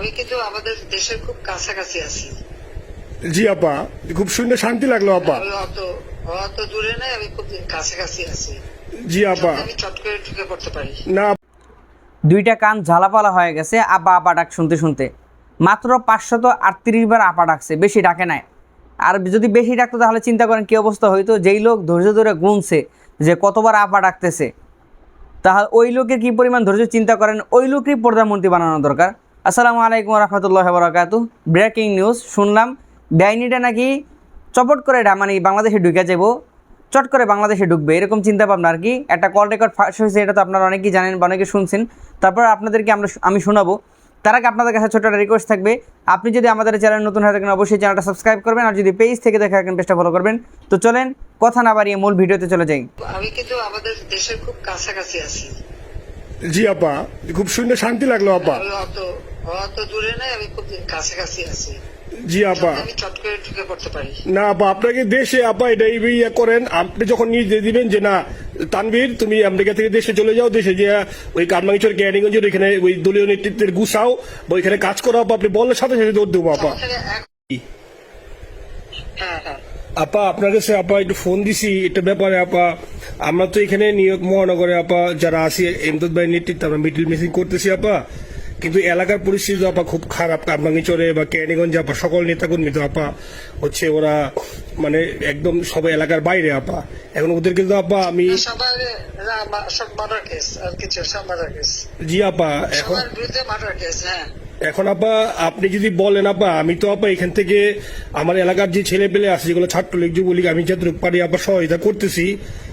আমি কিন্তু আমাদের দেশের খুব কাছাকাছি আছি। জি আপা। খুব শুনে শান্তি লাগল আপা। অত অত দূরে নাই আমি খুব কাছাকাছি আছি। জি আপা। আমি চট করে ঢুকে পড়তে পারি। না দুইটা কান ঝালাপালা হয়ে গেছে আব্বা আপা ডাক শুনতে শুনতে। মাত্র পাঁচশত আটত্রিশ বার আপা ডাকছে বেশি ডাকে নাই। আর যদি বেশি ডাকতো তাহলে চিন্তা করেন কী অবস্থা হইতো? যেই লোক ধৈর্য ধরে গুনছে যে কতবার আপা ডাকতেছে তাহলে ওই লোকের কী পরিমাণ ধৈর্য? চিন্তা করেন ওই লোকই প্রধানমন্ত্রী বানানো দরকার। আসসালামু আলাইকুম রহমতুল্লাহ বরাকাতু ব্রেকিং নিউজ শুনলাম ডাইনিটা নাকি চপট করে মানে বাংলাদেশে ঢুকে যাব চট করে বাংলাদেশে ঢুকবে এরকম চিন্তা ভাবনা আর কি। একটা কল রেকর্ড ফাঁস হয়েছে এটা তো আপনারা অনেকেই জানেন বা অনেকে শুনছেন। তারপর আপনাদেরকে আমরা আমি শোনাবো। তার আগে আপনাদের কাছে ছোটো একটা রিকোয়েস্ট থাকবে। আপনি যদি আমাদের চ্যানেল নতুন হয়ে থাকেন অবশ্যই চ্যানেলটা সাবস্ক্রাইব করবেন আর যদি পেজ থেকে দেখে থাকেন পেজটা ফলো করবেন। তো চলেন কথা না বাড়িয়ে মূল ভিডিওতে চলে যাই। আমি কিন্তু আমাদের দেশের খুব কাছাকাছি আছি। জি আপা। খুব শুনে শান্তি লাগল আপা। অত অত দূরে নাই আমি খুব কাছাকাছি আছি। জি আপা। না আপা আপনাকে দেশে আপা এটা ইয়ে করেন। আপনি যখন নিয়ে দিবেন যে না তানভীর তুমি আমেরিকা থেকে দেশে চলে যাও দেশে যে ওই কারমাঙ্গিচর ক্যারিগঞ্জের ওইখানে ওই দলীয় নেতৃত্বের গুছাও বা ওইখানে কাজ করো আপা আপনি বললে সাথে সাথে দৌড় দেবো আপা। হ্যাঁ হ্যাঁ। আপা আপনার কাছে আপা একটু ফোন দিছি এটা ব্যাপারে আপা আমরা তো এখানে ইয়র্ক মহানগরে আপা যারা আছি এমদাদ ভাই নেতৃত্বে আমরা মিডিল মিসিং করতেছি আপা। কিন্তু এলাকার পরিস্থিতি আপা খুব খারাপ। কামরাঙ্গিচরে বা ক্যানিগঞ্জে আপা সকল নেতাকর্মী তো আপা হচ্ছে ওরা মানে একদম সব এলাকার বাইরে আপা। এখন ওদের কিন্তু আপা আমি জি আপা এখন হ্যাঁ। এখন আপা আপনি যদি বলেন আপা আমি তো আপা এখান থেকে আমার এলাকার যে ছেলে পেলে আছে যেগুলো ছাত্রলীগ যুবলীগ আমি যতটুকু পারি আপা সহায়তা করতেছি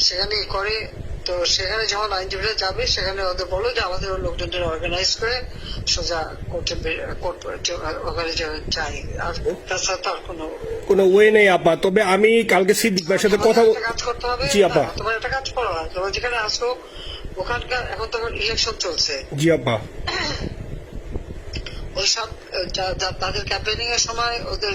সেখানে করে। তো সেখানে যখন আইনজীবীরা যাবে সেখানে ওদের বলো যে আমাদের লোকজনদের অর্গানাইজ করে সোজা কোর্টে কোর্ট ওখানে যাই আর তাছাড়া তো আর কোনো কোনো ওয়ে নেই আপা তবে আমি কালকে সিদ্দিক ভাইয়ের সাথে কথা কাজ করতে হবে। জি, আপা। তোমার একটা কাজ করো। তোমার যেখানে আসো ওখানকার এখন তোমার ইলেকশন চলছে। জি আপা ওইসব তাদের ক্যাম্পেনিং এর সময় ওদের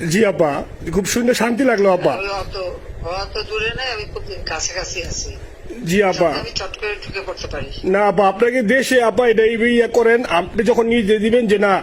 জি আপা। খুব শুনে শান্তি লাগল আপা। খুব কাছাকাছি আছি। জি আপা। না আপা আপনাকে দেশে আপা এটা ইয়ে করেন আপনি যখন নিয়ে দিবেন যে না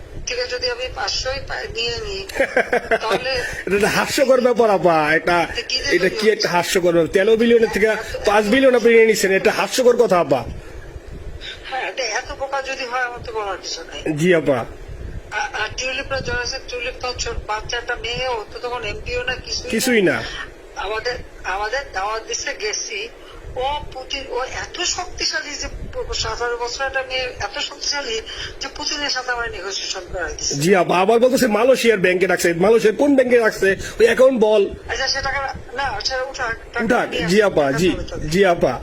থেকে যদি আমি পাঁচশোই নিয়ে নিই তাহলে এটা হাস্যকর ব্যাপার আপা। এটা এটা কি একটা হাস্যকর ব্যাপার? তেরো বিলিয়নের থেকে পাঁচ বিলিয়ন আপনি নিয়ে নিচ্ছেন এটা হাস্যকর কথা আপা। হ্যাঁ এত যদি হয় আমার তো বলার কিছু নাই। জি আপা। মেয়ে ও তো তখন এমপিও না কিছুই না। কিছুই না। আমাদের আমাদের দাওয়াত দিচ্ছে গেছি। ও পুতিন ও এত শক্তিশালী যে সতেরো বছর একটা মেয়ে এত শক্তিশালী যে পুতিনের সাথে আমার নেগোসিয়েশন করাই জি আপা আবার বলতেছে মালয়েশিয়ার ব্যাংকে রাখছে। মালয়েশিয়ার কোন ব্যাংকে রাখছে? ওই অ্যাকাউন্ট বল। আচ্ছা সে না সেটা উঠাক উঠাক। জি আপা জি জি আপা।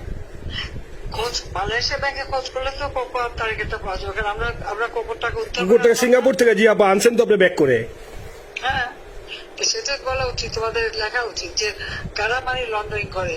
খোঁজ মালয়েশিয়া ব্যাংকে খোঁজ করলে তো কোকো তারিখটা পাওয়া যাবে। কারণ আমরা আমরা কোকোর টাকা সিঙ্গাপুর থেকে জি আপা আনছেন তো আপনি ব্যাক করে। হ্যাঁ। তো সেটা বলা উচিত তোমাদের লেখা উচিত যে কারা মানি লন্ডারিং করে।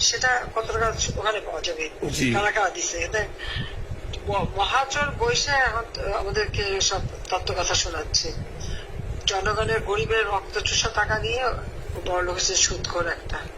সেটা কত টাকা ওখানে পাওয়া যাবে। কারা কারা দিছে? ম- মহাচর বৈশে এখন আমাদেরকে সব তত্ত্ব কথা শোনাচ্ছে। জনগণের গরিবের রক্ত চুষা টাকা নিয়ে বড় লোক সুদ করে একটা।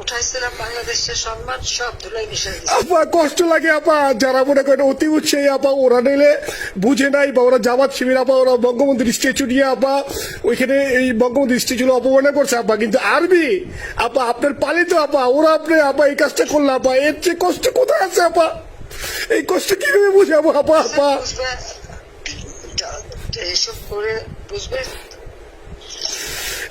উঠাইছিলাম বাংলাদেশের সম্মান সব ধুলাই মিশাই আপা কষ্ট লাগে আপা। যারা মনে করেন অতি উৎসাহী আপা ওরা নিলে বুঝে নাই বা ওরা জামাত শিবির আপা ওরা বঙ্গবন্ধুর স্ট্যাচু নিয়ে আপা ওইখানে এই স্ট্যাচু করছে আপা। কিন্তু আরবি আপা আপনার পালিত আপা ওরা আপনি আপা এই কাজটা করল আপা এর চেয়ে কষ্ট কোথায় আছে আপা? এই কষ্ট কীভাবে বুঝাবো আপা আপা এইসব করে বুঝবে?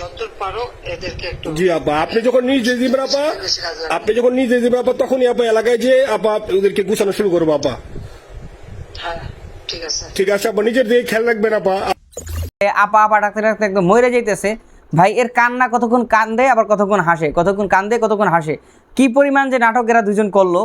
যতদূর পারো এদেরকে একটু জি আপা আপনি যখন নিজে দিবেন আপা আপনি যখন নিজে দিবেন আপা তখনই আপা এলাকায় যে আপা ওদেরকে গুছানো শুরু করব আপা। হ্যাঁ ঠিক আছে। ঠিক আছে আপা নিজের দিকে খেয়াল রাখবেন আপা। আপা আপা ডাকতে ডাকতে একদম মরে যাইতেছে। ভাই এর কান্না কতক্ষণ কান্দে আবার কতক্ষণ হাসে? কতক্ষণ কান্দে কতক্ষণ হাসে? কি পরিমাণ যে নাটক এরা দুজন করল?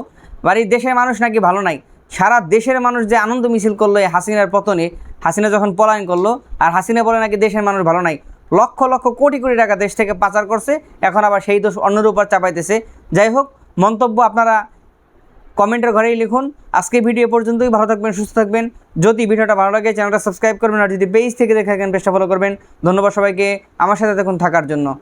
বাড়ির দেশের মানুষ নাকি ভালো নাই? সারা দেশের মানুষ যে আনন্দ মিছিল করল এই হাসিনার পতনে হাসিনা যখন পলায়ন করল আর হাসিনা বলে নাকি দেশের মানুষ ভালো নাই? লক্ষ লক্ষ কোটি কোটি টাকা দেশ থেকে পাচার করছে। এখন আবার সেই দোষ অন্যের উপর চাপাইতেছে। যাই হোক, মন্তব্য আপনারা কমেন্টের ঘরেই লিখুন। আজকে ভিডিও পর্যন্তই। ভালো থাকবেন, সুস্থ থাকবেন। যদি ভিডিওটা ভালো লাগে, চ্যানেলটা সাবস্ক্রাইব করবেন আর যদি পেজ থেকে দেখে থাকেন, পেজটা ফলো করবেন। ধন্যবাদ সবাইকে। আমার সাথে দেখুন থাকার জন্য।